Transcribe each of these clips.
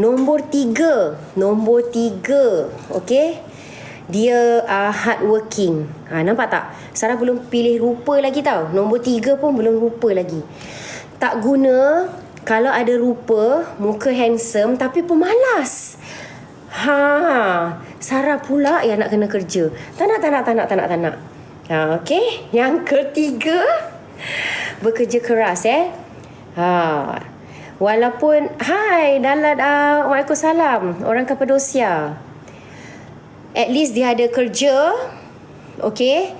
Nombor tiga. Nombor tiga. Okay. Dia uh, hardworking. Ha, nampak tak? Sarah belum pilih rupa lagi tau. Nombor tiga pun belum rupa lagi. Tak guna kalau ada rupa, muka handsome tapi pemalas. Ha, Sarah pula yang nak kena kerja. Tak nak, tak nak, tak nak, tak nak, tak nak. Ha, okay. Yang ketiga, bekerja keras eh. Ha, Walaupun Hai Dalat uh, Waalaikumsalam. Orang Kapadosia At least dia ada kerja Okay?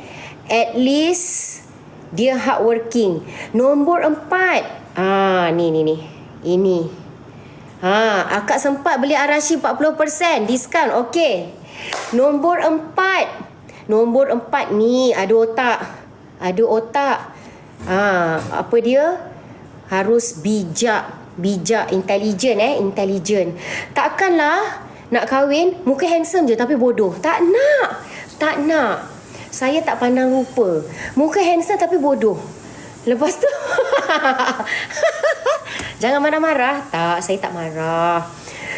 At least Dia hardworking. Nombor empat. Ah, ni ni ni. Ini. Ha, akak sempat beli Arashi 40% Diskaun, okey Nombor empat. Nombor empat ni Ada otak. Ada otak. Ha, apa dia? Harus bijak bijak, intelligent eh, intelligent. Takkanlah nak kahwin muka handsome je tapi bodoh. Tak nak. Tak nak. Saya tak pandang rupa. Muka handsome tapi bodoh. Lepas tu Jangan marah-marah. Tak, saya tak marah.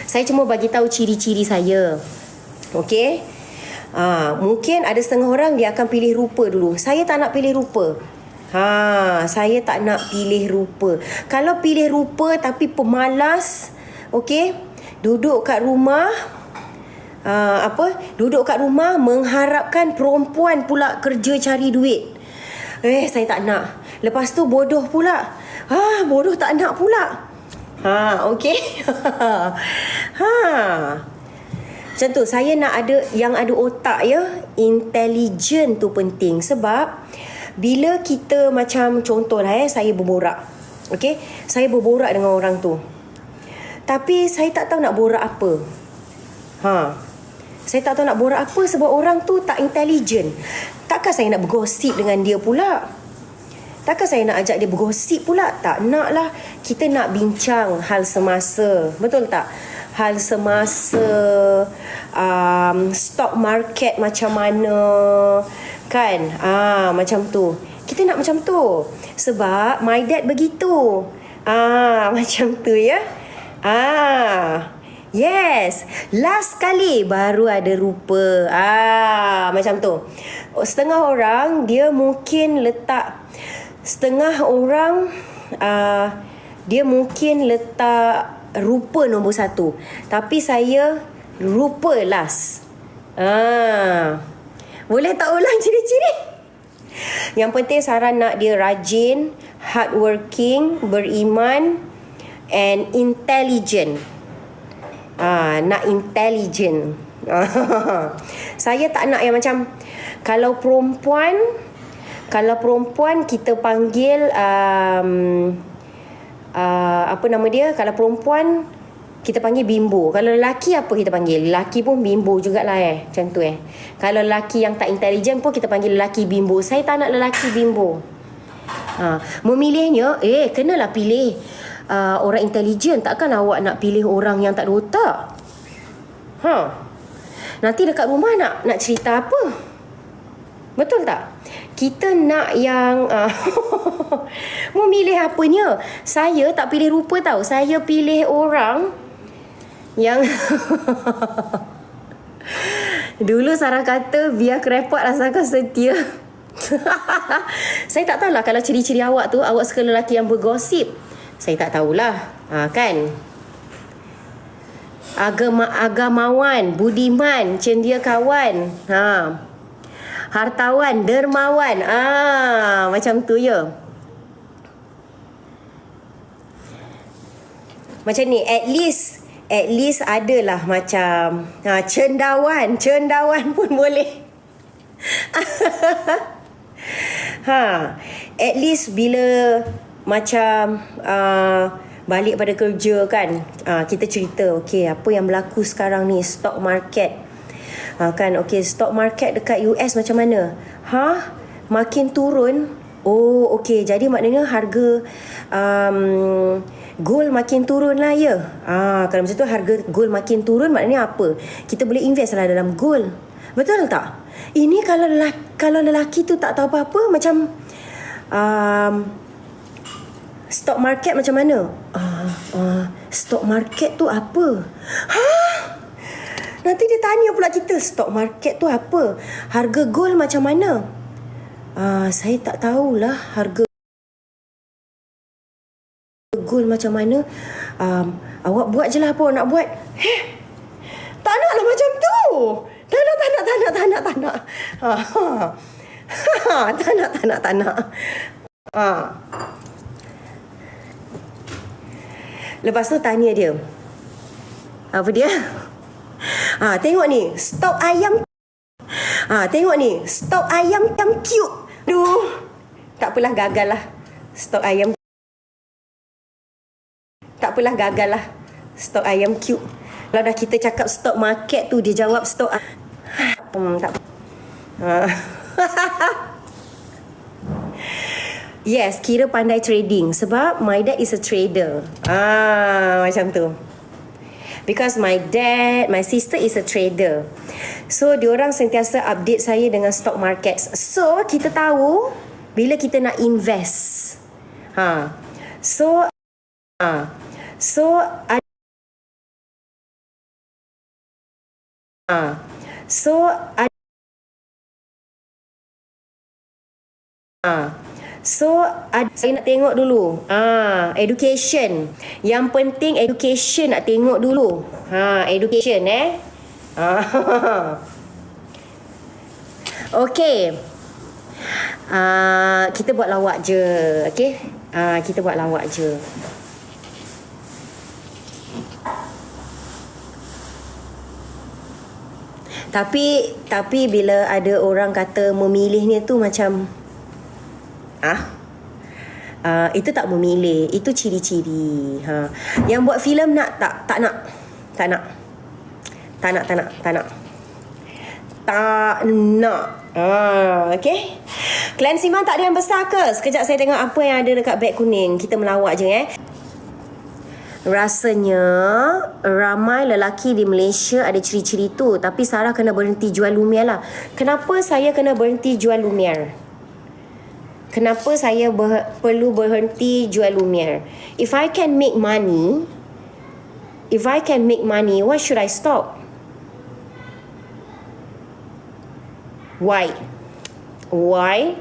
Saya cuma bagi tahu ciri-ciri saya. Okey? Ha, mungkin ada setengah orang dia akan pilih rupa dulu. Saya tak nak pilih rupa. Ha, saya tak nak pilih rupa. Kalau pilih rupa tapi pemalas, okey, duduk kat rumah uh, apa? Duduk kat rumah mengharapkan perempuan pula kerja cari duit. Eh, saya tak nak. Lepas tu bodoh pula. Ha, bodoh tak nak pula. Ha, okey. ha. Macam tu, saya nak ada yang ada otak ya. Intelligent tu penting sebab bila kita macam contoh lah eh saya berborak okey saya berborak dengan orang tu tapi saya tak tahu nak borak apa ha saya tak tahu nak borak apa sebab orang tu tak intelligent takkan saya nak bergosip dengan dia pula Takkan saya nak ajak dia bergosip pula? Tak nak lah. Kita nak bincang hal semasa. Betul tak? Hal semasa, um, stock market macam mana, Kan? Ah, macam tu. Kita nak macam tu. Sebab my dad begitu. Ah, macam tu ya. Ah. Yes. Last kali baru ada rupa. Ah, macam tu. Setengah orang dia mungkin letak setengah orang uh, dia mungkin letak rupa nombor satu. Tapi saya rupa last. Ah. Boleh tak ulang ciri-ciri? Yang penting saran nak dia rajin, hardworking, beriman and intelligent. Ah, nak intelligent. Saya tak nak yang macam kalau perempuan kalau perempuan kita panggil um, uh, apa nama dia? Kalau perempuan kita panggil bimbo. Kalau lelaki apa kita panggil? Lelaki pun bimbo jugalah eh. Macam tu eh. Kalau lelaki yang tak intelijen pun kita panggil lelaki bimbo. Saya tak nak lelaki bimbo. Ha, memilihnya, eh kenalah pilih uh, orang intelijen. Takkan awak nak pilih orang yang tak ada otak? Ha. Nanti dekat rumah nak nak cerita apa? Betul tak? Kita nak yang uh, memilih apanya? Saya tak pilih rupa tau. Saya pilih orang yang Dulu Sarah kata biar kerepot rasakan setia. saya tak tahulah kalau ciri-ciri awak tu awak suka lelaki yang bergosip. Saya tak tahulah. Ha, kan? Agama agamawan, budiman, cendia kawan. Ha. Hartawan, dermawan. Ah, macam tu ya. Macam ni, at least at least adalah macam ha, cendawan cendawan pun boleh. Ha at least bila macam uh, balik pada kerja kan uh, kita cerita okey apa yang berlaku sekarang ni? Stock market. Uh, kan okey stock market dekat US macam mana? Ha makin turun oh okey jadi maknanya harga um, gold makin turun lah ya. Ah, kalau macam tu harga gold makin turun maknanya apa? Kita boleh invest lah dalam gold. Betul tak? Ini kalau lelaki, kalau lelaki tu tak tahu apa-apa macam um, stock market macam mana? Uh, uh, Stock market tu apa? Ha? Nanti dia tanya pula kita stock market tu apa? Harga gold macam mana? Ah, saya tak tahulah harga gold macam mana. Um, awak buat je lah apa nak buat. Heh, tak nak lah macam tu. Tak nak, tak nak, tak nak, tak nak, tak nak. Ha, ha. Ha, tak nak, tak nak, tak nak. Ha. Lepas tu tanya dia. Apa dia? Ha, tengok ni, stok ayam. Ha, tengok ni, stok ayam yang cute. Aduh, tak apalah gagal lah. Stok ayam. Tak apalah gagal lah. Stok ayam cute. Kalau dah kita cakap stok market tu, dia jawab stok. Hmm, tak ha. Yes, kira pandai trading sebab my dad is a trader. Ah, macam tu. Because my dad, my sister is a trader. So, diorang sentiasa update saya dengan stock markets. So, kita tahu bila kita nak invest. Ha. So, ha. So, ad- ha. So, ad- ha. So, ad- saya nak tengok dulu. Ah, education. Yang penting education nak tengok dulu. Ha, education eh. Ah. Okey. Ah, kita buat lawak je, okey? Ah, kita buat lawak je. Tapi tapi bila ada orang kata memilihnya tu macam ah Uh, itu tak memilih Itu ciri-ciri ha. Yang buat filem nak tak? Tak nak Tak nak Tak nak, tak nak, tak nak Tak nak ah, Okay Klan Siman tak ada yang besar ke? Sekejap saya tengok apa yang ada dekat beg kuning Kita melawak je eh Rasanya ramai lelaki di Malaysia ada ciri-ciri tu tapi Sarah kena berhenti jual Lumiere lah. Kenapa saya kena berhenti jual Lumiere? Kenapa saya ber, perlu berhenti jual Lumiere? If I can make money, if I can make money, why should I stop? Why? Why?